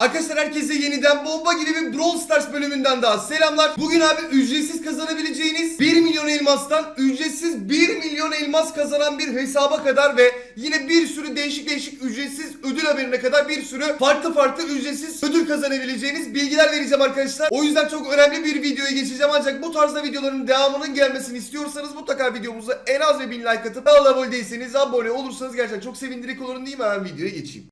Arkadaşlar herkese yeniden bomba gibi bir Brawl Stars bölümünden daha selamlar. Bugün abi ücretsiz kazanabileceğiniz 1 milyon elmastan ücretsiz 1 milyon elmas kazanan bir hesaba kadar ve yine bir sürü değişik değişik ücretsiz ödül haberine kadar bir sürü farklı farklı ücretsiz ödül kazanabileceğiniz bilgiler vereceğim arkadaşlar. O yüzden çok önemli bir videoya geçeceğim ancak bu tarzda videoların devamının gelmesini istiyorsanız mutlaka videomuza en az ve 1000 like atıp kanala abone değilseniz abone olursanız gerçekten çok sevindirik olurum değil mi? Hemen videoya geçeyim.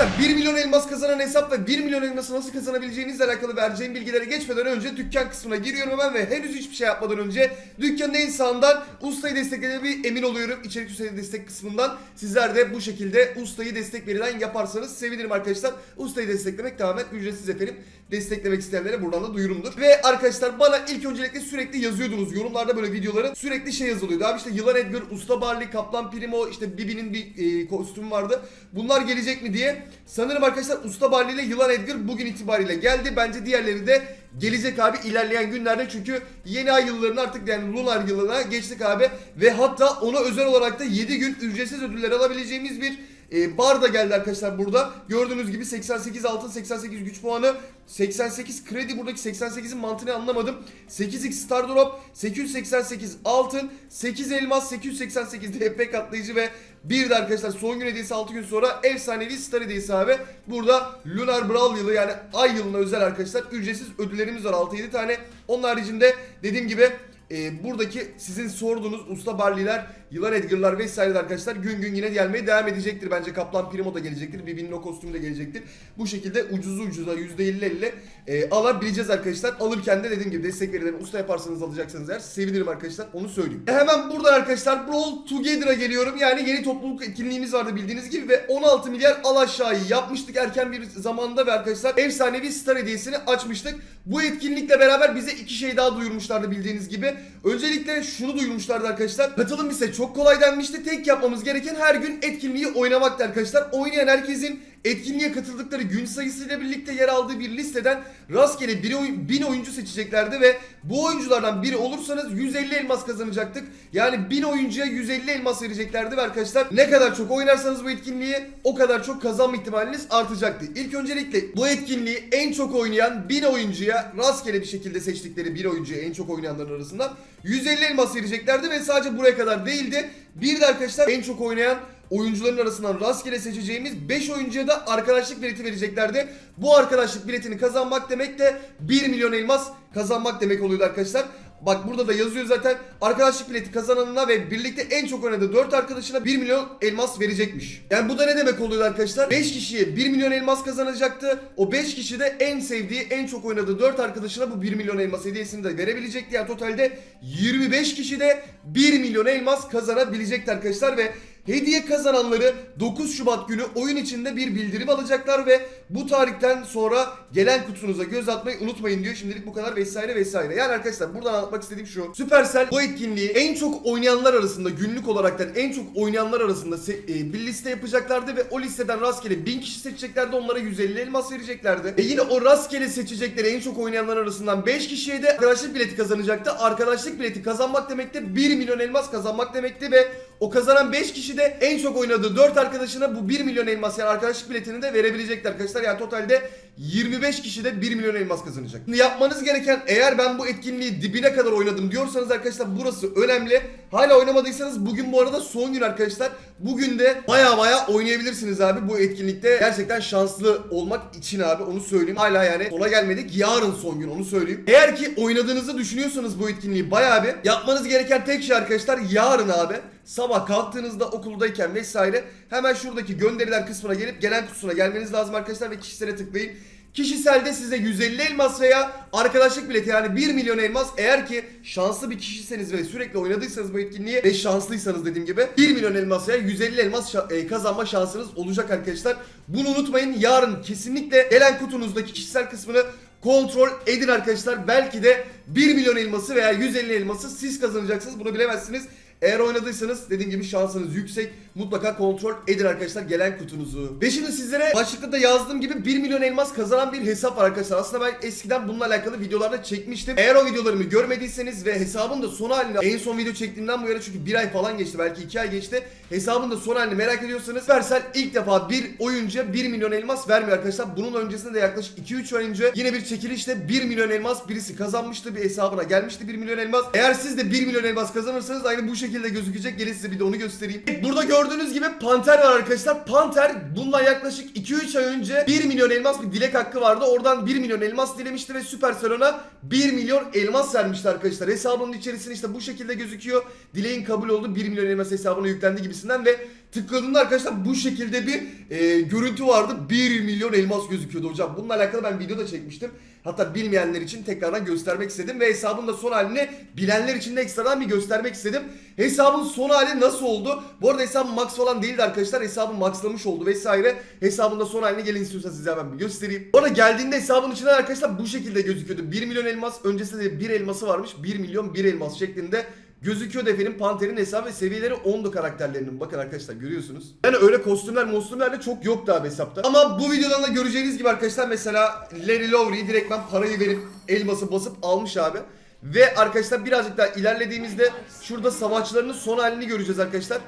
Arkadaşlar 1 milyon elmas kazanan hesap ve 1 milyon elması nasıl kazanabileceğinizle alakalı vereceğim bilgilere geçmeden önce dükkan kısmına giriyorum hemen ve henüz hiçbir şey yapmadan önce dükkanın en sağından ustayı desteklediğime emin oluyorum. İçerik ustayı destek kısmından sizler de bu şekilde ustayı destek verilen yaparsanız sevinirim arkadaşlar. Ustayı desteklemek tamamen ücretsiz efendim. Desteklemek isteyenlere buradan da duyurumdur. Ve arkadaşlar bana ilk öncelikle sürekli yazıyordunuz yorumlarda böyle videoların sürekli şey yazılıyordu. Abi işte Yılan Edgar, Usta Barley, Kaplan Primo, işte Bibi'nin bir e, kostümü vardı. Bunlar gelecek mi diye. Sanırım arkadaşlar Usta Barley ile Yılan Edgar bugün itibariyle geldi. Bence diğerleri de gelecek abi ilerleyen günlerde çünkü yeni ay yıllarını artık yani lunar yılına geçtik abi. Ve hatta ona özel olarak da 7 gün ücretsiz ödüller alabileceğimiz bir e, bar da geldi arkadaşlar burada. Gördüğünüz gibi 88 altın, 88 güç puanı, 88 kredi buradaki 88'in mantığını anlamadım. 8x star drop, 888 altın, 8 elmas, 888 DP katlayıcı ve bir de arkadaşlar son gün hediyesi 6 gün sonra efsanevi star hediyesi abi. Burada Lunar Brawl yılı yani ay yılına özel arkadaşlar ücretsiz ödüllerimiz var 6-7 tane. Onun haricinde dediğim gibi e, buradaki sizin sorduğunuz usta barliler, yılan edgarlar vesaire arkadaşlar gün gün yine gelmeye devam edecektir. Bence Kaplan Primo da gelecektir. Bibi'nin o kostümü de gelecektir. Bu şekilde ucuzu ucuza %50-50 e, alabileceğiz arkadaşlar. Alırken de dediğim gibi destek verilen usta yaparsanız alacaksınız eğer sevinirim arkadaşlar. Onu söyleyeyim. E, hemen buradan arkadaşlar Brawl Together'a geliyorum. Yani yeni topluluk etkinliğimiz vardı bildiğiniz gibi ve 16 milyar al aşağıyı yapmıştık erken bir zamanda ve arkadaşlar efsanevi star hediyesini açmıştık. Bu etkinlikle beraber bize iki şey daha duyurmuşlardı bildiğiniz gibi. Öncelikle şunu duyurmuşlardı arkadaşlar. Katılım ise çok kolay denmişti. Tek yapmamız gereken her gün etkinliği oynamaktı arkadaşlar. Oynayan herkesin etkinliğe katıldıkları gün sayısıyla birlikte yer aldığı bir listeden rastgele bir oyun, 1000 oyuncu seçeceklerdi ve bu oyunculardan biri olursanız 150 elmas kazanacaktık. Yani 1000 oyuncuya 150 elmas vereceklerdi ve arkadaşlar ne kadar çok oynarsanız bu etkinliği o kadar çok kazanma ihtimaliniz artacaktı. İlk öncelikle bu etkinliği en çok oynayan 1000 oyuncuya rastgele bir şekilde seçtikleri bir oyuncuya en çok oynayanların arasından 150 elmas vereceklerdi ve sadece buraya kadar değildi. Bir de arkadaşlar en çok oynayan oyuncuların arasından rastgele seçeceğimiz 5 oyuncuya da arkadaşlık bileti vereceklerdi. Bu arkadaşlık biletini kazanmak demek de 1 milyon elmas kazanmak demek oluyordu arkadaşlar. Bak burada da yazıyor zaten arkadaşlık bileti kazananına ve birlikte en çok oynadığı 4 arkadaşına 1 milyon elmas verecekmiş. Yani bu da ne demek oluyor arkadaşlar? 5 kişiye 1 milyon elmas kazanacaktı. O 5 kişi de en sevdiği, en çok oynadığı 4 arkadaşına bu 1 milyon elmas hediyesini de verebilecekti. Yani totalde 25 kişi de 1 milyon elmas kazanabilecekti arkadaşlar ve Hediye kazananları 9 Şubat günü oyun içinde bir bildirim alacaklar ve bu tarihten sonra gelen kutunuza göz atmayı unutmayın diyor. Şimdilik bu kadar vesaire vesaire. Yani arkadaşlar buradan anlatmak istediğim şu. Supercell bu etkinliği en çok oynayanlar arasında günlük olaraktan en çok oynayanlar arasında e, bir liste yapacaklardı ve o listeden rastgele 1000 kişi seçeceklerdi. Onlara 150 elmas vereceklerdi. Ve yine o rastgele seçecekleri en çok oynayanlar arasından 5 kişiye de arkadaşlık bileti kazanacaktı. Arkadaşlık bileti kazanmak demekti 1 milyon elmas kazanmak demekti ve o kazanan 5 kişi de en çok oynadığı 4 arkadaşına bu 1 milyon elmas yani arkadaşlık biletini de verebilecekler arkadaşlar. Yani totalde 25 kişi de 1 milyon elmas kazanacak. Şimdi yapmanız gereken eğer ben bu etkinliği dibine kadar oynadım diyorsanız arkadaşlar burası önemli. Hala oynamadıysanız bugün bu arada son gün arkadaşlar. Bugün de baya baya oynayabilirsiniz abi bu etkinlikte. Gerçekten şanslı olmak için abi onu söyleyeyim. Hala yani sona gelmedik. Yarın son gün onu söyleyeyim. Eğer ki oynadığınızı düşünüyorsanız bu etkinliği baya bir yapmanız gereken tek şey arkadaşlar yarın abi sabah kalktığınızda okuldayken vesaire hemen şuradaki gönderiler kısmına gelip gelen kutusuna gelmeniz lazım arkadaşlar ve kişisele tıklayın. Kişiselde size 150 elmas veya arkadaşlık bileti yani 1 milyon elmas eğer ki şanslı bir kişiseniz ve sürekli oynadıysanız bu etkinliği ve şanslıysanız dediğim gibi 1 milyon elmas veya 150 elmas şa- e, kazanma şansınız olacak arkadaşlar. Bunu unutmayın yarın kesinlikle gelen kutunuzdaki kişisel kısmını kontrol edin arkadaşlar. Belki de 1 milyon elması veya 150 elması siz kazanacaksınız bunu bilemezsiniz. Eğer oynadıysanız dediğim gibi şansınız yüksek. mutlaka kontrol edin arkadaşlar gelen kutunuzu. Ve şimdi sizlere başlıkta da yazdığım gibi 1 milyon elmas kazanan bir hesap var arkadaşlar. Aslında ben eskiden bununla alakalı videolarda çekmiştim. Eğer o videolarımı görmediyseniz ve hesabın da son halini en son video çektiğimden bu yana çünkü bir ay falan geçti belki iki ay geçti. Hesabın da son halini merak ediyorsanız Supercell ilk defa bir oyuncuya 1 milyon elmas vermiyor arkadaşlar. Bunun öncesinde de yaklaşık 2-3 ay önce yine bir çekilişte 1 milyon elmas birisi kazanmıştı. Bir hesabına gelmişti 1 milyon elmas. Eğer siz de 1 milyon elmas kazanırsanız aynı bu şekilde gözükecek. Gelin size bir de onu göstereyim. Burada gördüğünüz gibi Panter var arkadaşlar. Panter bundan yaklaşık 2-3 ay önce 1 milyon elmas bir dilek hakkı vardı. Oradan 1 milyon elmas dilemişti ve Supercell ona 1 milyon elmas vermişti arkadaşlar. Hesabının içerisinde işte bu şekilde gözüküyor. Dileğin kabul oldu. 1 milyon elmas hesabına yüklendi gibisinden ve tıkladığında arkadaşlar bu şekilde bir e, görüntü vardı. 1 milyon elmas gözüküyordu hocam. Bununla alakalı ben video da çekmiştim. Hatta bilmeyenler için tekrardan göstermek istedim ve hesabın da son halini bilenler için de ekstradan bir göstermek istedim. Hesabın son hali nasıl oldu? Bu arada hesabım max falan değildi arkadaşlar. Hesabım maxlamış oldu vesaire. Hesabın da son haline gelin istiyorsanız size hemen bir göstereyim. Arada geldiğinde hesabın içinden arkadaşlar bu şekilde gözüküyordu. 1 milyon elmas öncesinde de 1 elması varmış. 1 milyon 1 elmas şeklinde gözüküyor efendim Panter'in hesabı ve seviyeleri 10'du karakterlerinin. Bakın arkadaşlar görüyorsunuz. Yani öyle kostümler mostümler de çok yoktu abi hesapta. Ama bu videodan da göreceğiniz gibi arkadaşlar mesela Larry Lowry'i direkt ben parayı verip elması basıp almış abi. Ve arkadaşlar birazcık daha ilerlediğimizde şurada savaşçılarının son halini göreceğiz arkadaşlar.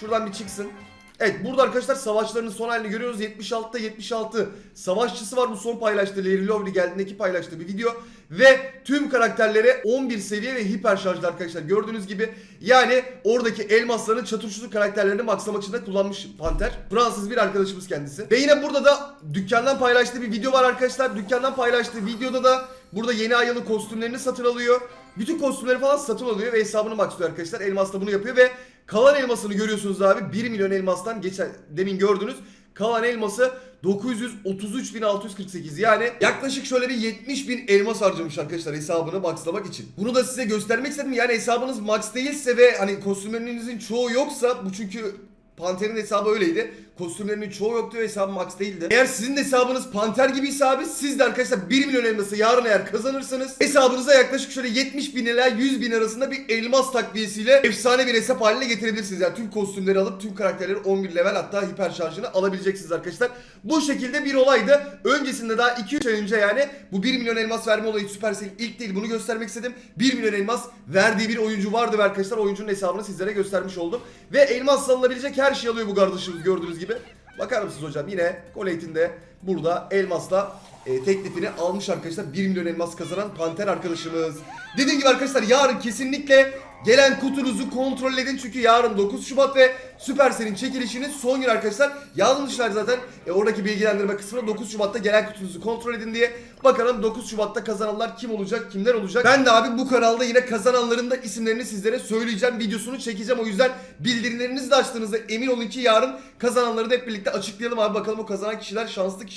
Şuradan bir çıksın. Evet burada arkadaşlar savaşlarının son halini görüyoruz. 76'da 76 savaşçısı var bu son paylaştığı Larry Lovely geldiğindeki paylaştığı bir video. Ve tüm karakterlere 11 seviye ve hiper şarjlı arkadaşlar gördüğünüz gibi. Yani oradaki elmasların çatışıcı karakterlerini maksamak için de kullanmış Panter. Fransız bir arkadaşımız kendisi. Ve yine burada da dükkandan paylaştığı bir video var arkadaşlar. Dükkandan paylaştığı videoda da burada yeni ayının kostümlerini satın alıyor. Bütün kostümleri falan satın alıyor ve hesabını maxlıyor arkadaşlar. Elmas da bunu yapıyor ve kalan elmasını görüyorsunuz abi. 1 milyon elmastan geçen demin gördünüz. Kalan elması 933.648 yani yaklaşık şöyle bir 70 bin elmas harcamış arkadaşlar hesabını maxlamak için. Bunu da size göstermek istedim yani hesabınız max değilse ve hani kostümlerinizin çoğu yoksa bu çünkü Panter'in hesabı öyleydi. Kostümlerinin çoğu yoktu ve hesabı max değildi. Eğer sizin hesabınız Panter gibiyse abi siz de arkadaşlar 1 milyon elması yarın eğer kazanırsanız hesabınıza yaklaşık şöyle 70 bin ila 100 bin arasında bir elmas takviyesiyle efsane bir hesap haline getirebilirsiniz. Yani tüm kostümleri alıp tüm karakterleri 11 level hatta hiper şarjını alabileceksiniz arkadaşlar. Bu şekilde bir olaydı. Öncesinde daha 2-3 ay önce yani bu 1 milyon elmas verme olayı Supercell ilk değil bunu göstermek istedim. 1 milyon elmas verdiği bir oyuncu vardı ve arkadaşlar oyuncunun hesabını sizlere göstermiş oldum. Ve elmas alınabilecek her şey alıyor bu kardeşimiz gördüğünüz gibi. Bakar mısınız hocam? Yine Collate'in burada elmasla e, teklifini almış arkadaşlar. 1 milyon elmas kazanan Panter arkadaşımız. Dediğim gibi arkadaşlar yarın kesinlikle gelen kutunuzu kontrol edin. Çünkü yarın 9 Şubat ve Supercell'in çekilişinin son günü arkadaşlar. Yazmışlar zaten e, oradaki bilgilendirme kısmına 9 Şubat'ta gelen kutunuzu kontrol edin diye. Bakalım 9 Şubat'ta kazananlar kim olacak, kimler olacak. Ben de abi bu kanalda yine kazananların da isimlerini sizlere söyleyeceğim. Videosunu çekeceğim. O yüzden bildirimlerinizi de açtığınızda emin olun ki yarın kazananları da hep birlikte açıklayalım abi. Bakalım o kazanan kişiler, şanslı kişiler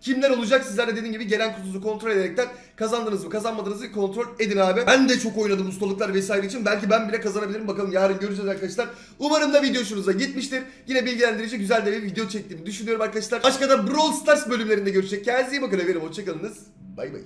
kimler olacak? Sizler de dediğim gibi gelen kutunuzu kontrol ederekten kazandınız mı, kazanmadığınızı kontrol edin abi. Ben de çok oynadım ustalıklar vesaire için. Belki ben bile kazanabilirim. Bakalım yarın göreceğiz arkadaşlar. Umarım da video hoşunuza gitmiştir. Yine bilgilendirici güzel de bir video çektiğimi düşünüyorum arkadaşlar. Başka da Brawl Stars bölümlerinde görüşecek. Kendinize iyi bakın efendim. Hoşçakalınız. Bay bay.